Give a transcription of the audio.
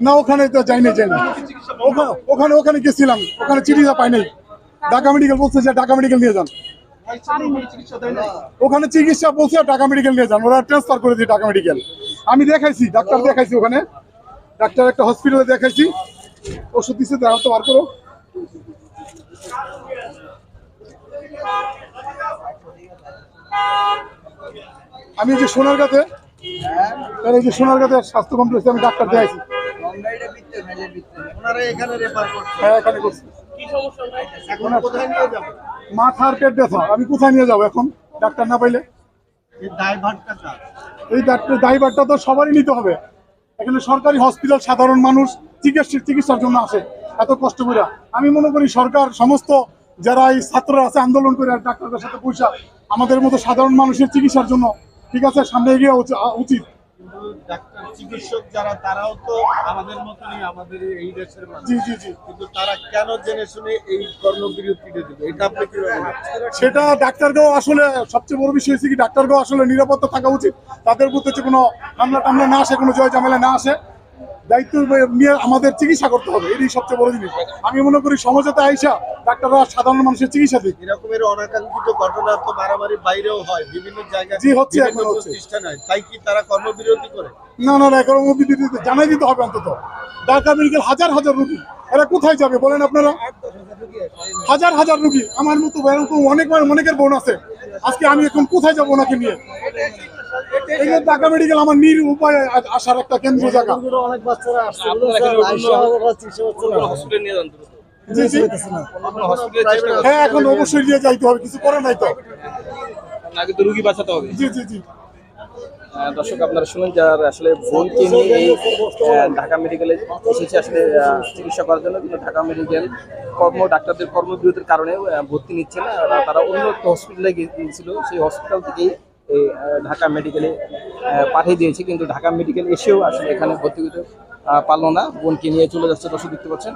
না ওখানে তো যাই নাই যাই নাই ওখানে ওখানে গেছিলাম। ওখানে চিঠিটা পাই নাই। ঢাকা মেডিকেল বলছে যে ঢাকা মেডিকেল নিয়ে যান। ওখানে চিকিৎসা বলছে ঢাকা মেডিকেল নিয়ে যান। ওরা ট্রান্সফার করে দিয়ে ঢাকা মেডিকেল। আমি দেখাইছি, ডাক্তার দেখাইছি ওখানে। ডাক্তার একটা হসপিটালে দেখাইছি। ওষুধ দিচ্ছে দেখা তো বার করো। আমি যে সোনার কাছে এই যে সোনার কাছে স্বাস্থ্য কমপ্লেক্সে আমি ডাক্তার করছে। হ্যাঁ মাথার পেট ব্যথা, আমি কোথায় নিয়ে যাব এখন? ডাক্তার না পাইলে? এই ডাক্তার, ড্রাইভারটা তো সবারই নিতে হবে। এখানে সরকারি হসপিটাল সাধারণ মানুষ চিকিৎসা চিকিৎসার জন্য আসে। এত কষ্ট করে। আমি মনে করি সরকার, সমস্ত যারা এই ছাত্ররা আছে, আন্দোলন করে ডাক্তারদের সাথে পয়সা, আমাদের মতো সাধারণ মানুষের চিকিৎসার জন্য ঠিক আছে সামনে এগিয়ে উচ- উচিত। ডাক্তার চিকিৎসক যারা তারাও তো আমাদের মতনই আমাদের এই দেশের জি জি জি। কিন্তু তারা কেন জেনে শুনে এই কর্মবিরতিটা দিবে? এটা আপনি কি সেটা ডাক্তারকেও আসলে সবচেয়ে বড় বিষয় হচ্ছে কি ডাক্তারকেও আসলে নিরাপত্তা থাকা উচিত। তাদের প্রতি হচ্ছে কোনো হামলা টামলা না আসে কোনো জয় ঝামেলা না আসে। দায়িত্ব নিয়ে আমাদের চিকিৎসা করতে হবে এটাই সবচেয়ে বড় জিনিস। আমি মনে করি সমাজতে আইসা ডাক্তাররা সাধারণ মানুষের চিকিৎসা দিক। এরকমের অনাকাঙ্ক্ষিত ঘটনা তো বাড়াবাড়ি বাইরেও হয় বিভিন্ন জায়গায় জি, হচ্ছে, এখন হচ্ছে। প্রতিষ্ঠানে। তাই কি তারা কর্মবিরতি করে? না না না অবধি জানাই দিতে হবে অন্তত। ঢাকা মেডিকেল হাজার হাজার রুগী। এরা কোথায় যাবে বলেন আপনারা? হাজার হাজার রুগী। আমার মতো এরকম অনেক অনেকের বোন আছে। আজকে আমি এখন কোথায় যাব ওনাকে নিয়ে? এই ঢাকা মেডিকেল আমার নির উপায় আসার একটা কেন্দ্র জায়গা। অনেক বাচ্চারা হ্যাঁ এখন অবশ্যই নিয়ে যাইতে হবে কিছু করে নাই তো। আগে তো রুগী বাঁচাতে হবে। জি জি জি। দর্শক আপনারা শুনুন যার আসলে বোনকে নিয়ে এই ঢাকা মেডিকেলে এসেছে আসলে চিকিৎসা করার জন্য কিন্তু ঢাকা মেডিকেল কর্ম ডাক্তারদের কর্মবিরতির কারণে ভর্তি নিচ্ছে না। তারা অন্য একটা হসপিটালে গিয়েছিল সেই হসপিটাল থেকেই ঢাকা মেডিকেলে পাঠিয়ে দিয়েছে কিন্তু ঢাকা মেডিকেল এসেও আসলে এখানে ভর্তি হতে পারল না। বোনকে নিয়ে চলে যাচ্ছে দর্শক দেখতে পাচ্ছেন।